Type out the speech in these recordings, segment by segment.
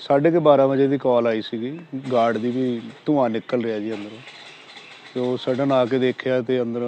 ਸਾਢੇ ਕੁ 12 ਵਜੇ ਦੀ ਕਾਲ ਆਈ ਸੀਗੀ। ਗਾਰਡ ਦੀ ਵੀ ਧੂੰਆਂ ਨਿਕਲ ਰਿਹਾ ਜੀ ਅੰਦਰੋਂ। ਤੇ ਉਹ ਸਡਨ ਆ ਕੇ ਦੇਖਿਆ ਤੇ ਅੰਦਰ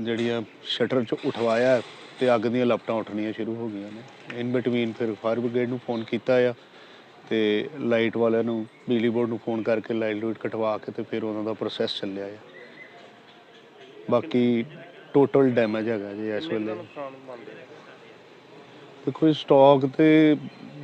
ਜਿਹੜੀਆਂ ਸ਼ਟਰ ਚ ਉਠਵਾਇਆ ਤੇ ਅੱਗ ਦੀਆਂ ਲਪਟਾਂ ਉੱਠਣੀਆਂ ਸ਼ੁਰੂ ਹੋ ਗਈਆਂ ਨੇ। ਇਨ ਬਿਟਵੀਨ ਫਿਰ ਫਾਇਰ ਬ੍ਰਿਗੇਡ ਨੂੰ ਫੋਨ ਕੀਤਾ ਆ ਤੇ ਲਾਈਟ ਵਾਲਿਆਂ ਨੂੰ, ਬਿਜਲੀ ਬੋਰਡ ਨੂੰ ਫੋਨ ਕਰਕੇ ਲਾਈਟ ਲੂਟ ਕਟਵਾ ਕੇ ਤੇ ਫਿਰ ਉਹਨਾਂ ਦਾ ਪ੍ਰੋਸੈਸ ਚੱਲਿਆ ਆ। ਬਾਕੀ ਟੋਟਲ ਡੈਮੇਜ ਹੈਗਾ ਜੀ ਇਸ ਵੇਲੇ। ਦੇਖੋ ਸਟਾਕ ਤੇ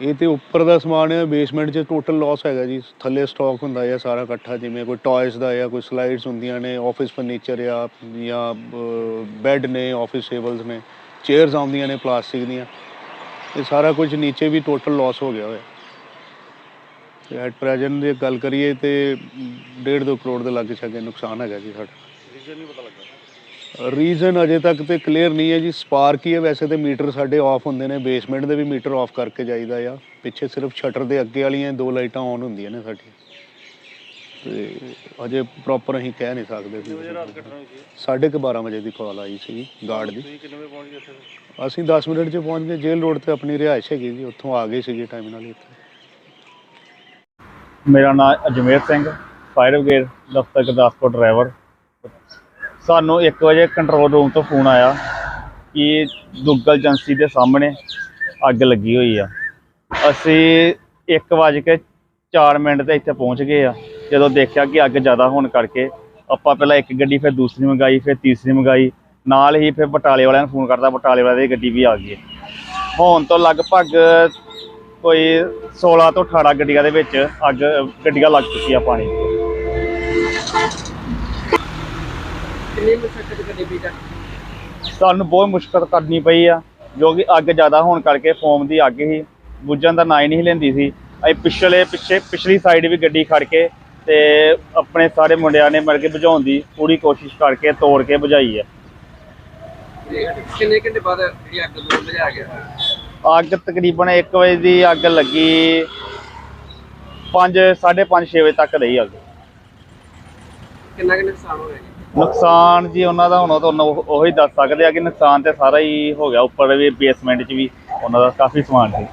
ਇਹ ਤੇ ਉੱਪਰ ਦਾ ਸਮਾਨ ਹੈ ਬੇਸਮੈਂਟ 'ਚ ਟੋਟਲ ਲਾਸ ਹੈਗਾ ਜੀ। ਥੱਲੇ ਸਟਾਕ ਹੁੰਦਾ ਹੈ ਸਾਰਾ ਇਕੱਠਾ, ਜਿਵੇਂ ਕੋਈ ਟੌਇਸ ਦਾ ਜਾਂ ਕੋਈ ਸਲਾਈਡਸ ਹੁੰਦੀਆਂ ਨੇ ਆਫਿਸ ਫਰਨੀਚਰ ਆ, ਜਾਂ ਬੈੱਡ ਨੇ ਆਫਿਸ ਟੇਬਲਸ ਨੇ ਚੇਅਰਸ ਆਉਂਦੀਆਂ ਨੇ ਪਲਾਸਟਿਕ ਦੀਆਂ। ਇਹ ਸਾਰਾ ਕੁਝ ਨੀਚੇ ਵੀ ਟੋਟਲ ਲਾਸ ਹੋ ਗਿਆ ਹੋਇਆ। ਤੇ ਐਟ ਪ੍ਰੈਜ਼ੈਂਟ ਜੇ ਗੱਲ ਕਰੀਏ ਤੇ 1.5 ਕਰੋੜ ਦੇ ਲਾਗੇ ਛਾਗੇ, ਨੁਕਸਾਨ ਹੈਗਾ ਜੀ ਸਾਡਾ। ਰੀਜ਼ਨ ਨਹੀਂ ਪਤਾ ਲੱਗਾ। ਰੀਜ਼ਨ ਅਜੇ ਤੱਕ ਤੇ ਕਲੀਅਰ ਨਹੀਂ ਹੈ ਜੀ। ਸਪਾਰਕ ਹੀ ਹੈ ਵੈਸੇ ਤੇ ਮੀਟਰ ਸਾਡੇ ਆਫ ਹੁੰਦੇ ਨੇ। ਬੇਸਮੈਂਟ ਦੇ ਵੀ ਮੀਟਰ ਆਫ ਕਰਕੇ ਜਾਈਦਾ ਆ। ਪਿੱਛੇ ਸਿਰਫ ਸ਼ਟਰ ਦੇ ਅੱਗੇ ਵਾਲੀਆਂ ਦੋ ਲਾਈਟਾਂ ਆਨ ਹੁੰਦੀਆਂ ਨੇ ਸਾਡੀਆਂ। ਤੇ ਅਜੇ ਪ੍ਰੋਪਰ ਅਸੀਂ ਕਹਿ ਨਹੀਂ ਸਕਦੇ ਕਿੰਨੇ ਵਜੇ ਰਾਤ ਸੀ ਘਟਨਾ ਹੋਈ ਸੀ? ਸਾਢੇ ਕੁ 12 ਵਜੇ ਦੀ ਕਾਲ ਆਈ ਸੀ ਗਾਰਡ ਦੀ। ਤੁਸੀਂ ਕਿੰਨੇ ਵਜੇ ਪਹੁੰਚ ਗਏ ਇੱਥੇ ਅਸੀਂ 10 ਮਿੰਟ 'ਚ ਪਹੁੰਚ ਗਏ। ਜੇਲ੍ਹ ਰੋਡ ਤੇ ਆਪਣੀ ਰਿਹਾਇਸ਼ ਹੈਗੀ ਜੀ। ਉੱਥੋਂ ਆ ਗਏ ਸੀਗੇ ਟਾਈਮ ਨਾਲ ਹੀ ਇੱਥੇ। ਮੇਰਾ ਨਾਮ ਅਜਮੇਰ ਸਿੰਘ ਫਾਇਰ ਬ੍ਰਿਗੇਡ ਦਫ਼ਤਰ ਗੁਰਦਾਸਪੁਰ ਡਰਾਈਵਰ ਸਾਨੂੰ 1 ਵਜੇ ਕੰਟਰੋਲ ਰੂਮ ਤੋਂ ਫੋਨ ਆਇਆ ਕਿ ਦੁੱਗਲ ਏਜੰਸੀ ਦੇ ਸਾਹਮਣੇ ਅੱਗ ਲੱਗੀ ਹੋਈ ਆ। ਅਸੀਂ 1 ਵਜੇ ਕੇ 4 ਮਿੰਟ ਤੇ ਇੱਥੇ ਪਹੁੰਚ ਗਏ ਆ। ਜਦੋਂ ਦੇਖਿਆ ਕਿ ਅੱਗ ਜ਼ਿਆਦਾ ਹੋਣ ਕਰਕੇ ਆਪਾਂ ਪਹਿਲਾਂ ਇੱਕ ਗੱਡੀ, ਫਿਰ ਦੂਸਰੀ ਮੰਗਾਈ, ਫਿਰ ਤੀਸਰੀ ਮੰਗਾਈ। ਨਾਲ ਹੀ ਫਿਰ ਬਟਾਲੇ ਵਾਲਿਆਂ ਨੂੰ ਫੋਨ ਕਰਤਾ, ਬਟਾਲੇ ਵਾਲਿਆਂ ਦੀ ਗੱਡੀ ਵੀ ਆ ਗਈ। ਹੋਣ ਤੋਂ ਲਗਭਗ ਕੋਈ 16 ਤੋਂ 18 ਗੱਡੀਆਂ ਦੇ ਵਿੱਚ ਅੱਗ, ਗੱਡੀਆਂ ਲੱਗ ਚੁੱਕੀਆਂ ਪਾਣੀ। ਕਿੰਨੀ ਮੁਸ਼ਕਲ ਕਰਨੀ ਪਈ ਤਾਂ ਸਾਨੂੰ ਬਹੁਤ ਮੁਸ਼ਕਲ ਕਰਨੀ ਪਈ ਆ ਜੋ ਕਿ ਅੱਗ ਜ਼ਿਆਦਾ ਹੋਣ ਕਰਕੇ ਫੋਮ ਦੀ ਅੱਗ ਹੀ ਬੁੱਝਣ ਦਾ ਨਾਂ ਹੀ ਨਹੀਂ ਲੈਂਦੀ ਸੀ। ਅਸੀਂ ਪਿਛਲੇ ਪਿੱਛੇ ਪਿਛਲੀ ਸਾਈਡ ਵੀ ਗੱਡੀ ਖੜ ਕੇ ਤੇ ਆਪਣੇ ਸਾਰੇ ਮੁੰਡਿਆਂ ਨੇ ਮਿਲ ਕੇ ਬੁਝਾਉਣ ਦੀ ਪੂਰੀ ਕੋਸ਼ਿਸ਼ ਕਰਕੇ ਤੋੜ ਕੇ ਬੁਝਾਈ ਹੈ ਤੇ ਕਿੰਨੇ ਘੰਟੇ ਬਾਅਦ ਜਿਹੜੀ ਅੱਗ ਨੂੰ ਬੁਝਾ ਗਿਆ? ਅੱਗ ਤਕਰੀਬਨ 1 ਵਜੇ ਦੀ ਅੱਗ ਲੱਗੀ 5 5:30 6 ਵਜੇ ਤੱਕ ਰਹੀ ਅੱਗ। ਕਿੰਨਾ ਕੁ ਨੁਕਸਾਨ ਹੋ ਗਿਆ ਜੀ? ਨੁਕਸਾਨ ਜੀ ਉਹਨਾਂ ਦਾ ਹੁਣ ਉਹ ਤੁਹਾਨੂੰ ਉਹ- ਉਹੀ ਦੱਸ ਸਕਦੇ ਆ ਕਿ ਨੁਕਸਾਨ ਤੇ ਸਾਰਾ ਹੀ ਹੋ ਗਿਆ। ਉੱਪਰ ਵੀ ਬੇਸਮੈਂਟ 'ਚ ਵੀ ਉਹਨਾਂ ਦਾ ਕਾਫੀ ਸਮਾਨ ਸੀ।